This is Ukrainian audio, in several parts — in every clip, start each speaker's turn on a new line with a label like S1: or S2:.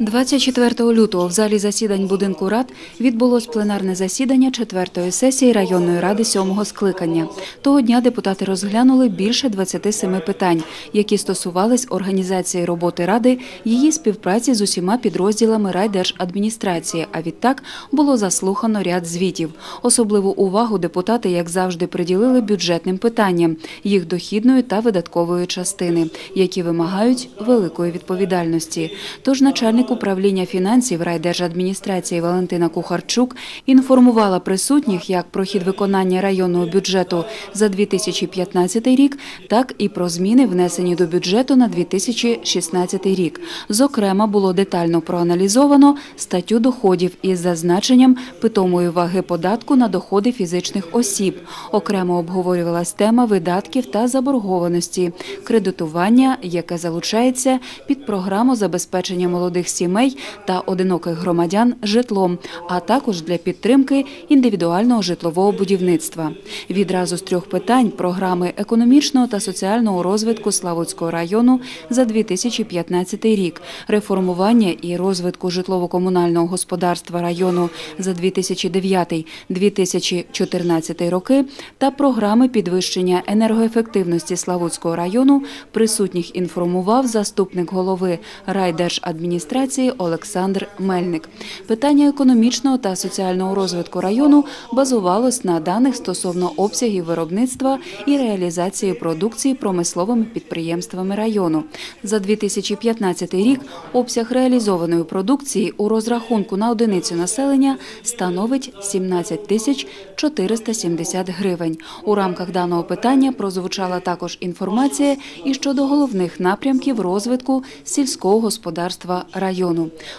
S1: 24 лютого в залі засідань будинку рад відбулось пленарне засідання четвертої сесії районної ради сьомого скликання. Того дня депутати розглянули більше 27 питань, які стосувались організації роботи ради, її співпраці з усіма підрозділами райдержадміністрації. А відтак було заслухано ряд звітів. Особливу увагу депутати, як завжди, приділили бюджетним питанням, їх дохідної та видаткової частини, які вимагають великої відповідальності. Тож начальник управління фінансів райдержадміністрації Валентина Кухарчук інформувала присутніх як про хід виконання районного бюджету за 2015 рік, так і про зміни, внесені до бюджету на 2016 рік. Зокрема, було детально проаналізовано статтю доходів із зазначенням питомої ваги податку на доходи фізичних осіб. Окремо обговорювалась тема видатків та заборгованості, кредитування, яке залучається під програму забезпечення молодих сімей та одиноких громадян житлом, а також для підтримки індивідуального житлового будівництва. Відразу з трьох питань програми економічного та соціального розвитку Славутського району за 2015 рік, реформування і розвитку житлово-комунального господарства району за 2009-2014 роки та програми підвищення енергоефективності Славутського району присутніх інформував заступник голови райдержадміністрації Олександр Мельник. Питання економічного та соціального розвитку району базувалось на даних стосовно обсягів виробництва і реалізації продукції промисловими підприємствами району. За 2015 рік обсяг реалізованої продукції у розрахунку на одиницю населення становить 17 тисяч 470 гривень. У рамках даного питання прозвучала також інформація і щодо головних напрямків розвитку сільського господарства району.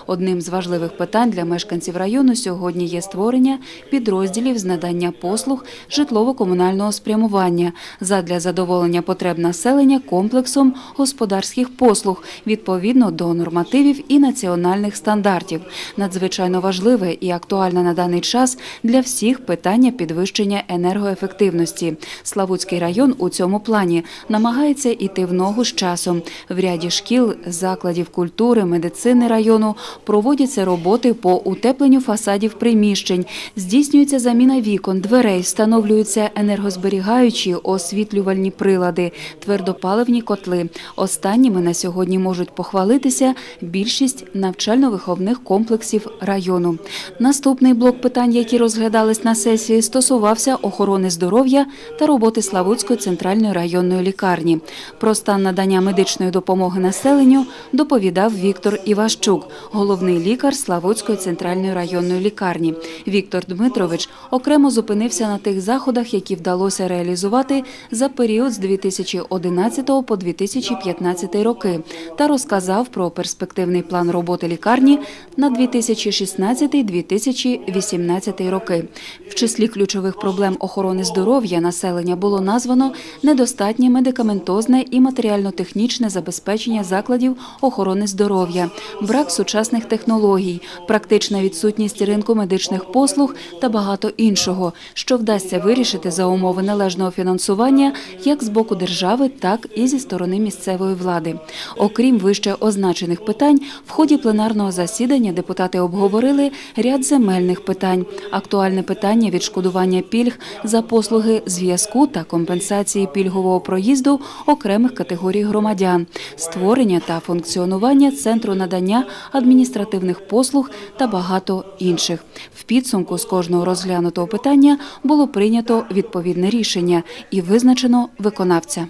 S1: Одним з важливих питань для мешканців району сьогодні є створення підрозділів з надання послуг житлово-комунального спрямування задля задоволення потреб населення комплексом господарських послуг відповідно до нормативів і національних стандартів. Надзвичайно важливе і актуальне на даний час для всіх питання підвищення енергоефективності. Славутський район у цьому плані намагається іти в ногу з часом. В ряді шкіл, закладів культури, медицини району проводяться роботи по утепленню фасадів приміщень, здійснюється заміна вікон, дверей, встановлюються енергозберігаючі освітлювальні прилади, твердопаливні котли. Останніми на сьогодні можуть похвалитися більшість навчально-виховних комплексів району. Наступний блок питань, які розглядались на сесії, стосувався охорони здоров'я та роботи Славутської центральної районної лікарні. Про стан надання медичної допомоги населенню доповідав Віктор Іващук, головний лікар Славутської центральної районної лікарні. Віктор Дмитрович окремо зупинився на тих заходах, які вдалося реалізувати за період з 2011 по 2015 роки, та розказав про перспективний план роботи лікарні на 2016-2018 роки. В числі ключових проблем охорони здоров'я населення було названо недостатнє медикаментозне і матеріально-технічне забезпечення закладів охорони здоров'я, брак сучасних технологій, практична відсутність ринку медичних послуг та багато іншого, що вдасться вирішити за умови належного фінансування як з боку держави, так і зі сторони місцевої влади. Окрім вище означених питань, в ході пленарного засідання депутати обговорили ряд земельних питань, актуальне питання відшкодування пільг за послуги зв'язку та компенсації пільгового проїзду окремих категорій громадян, створення та функціонування центру надання адміністративних послуг та багато інших. В підсумку з кожного розглянутого питання було прийнято відповідне рішення і визначено виконавця.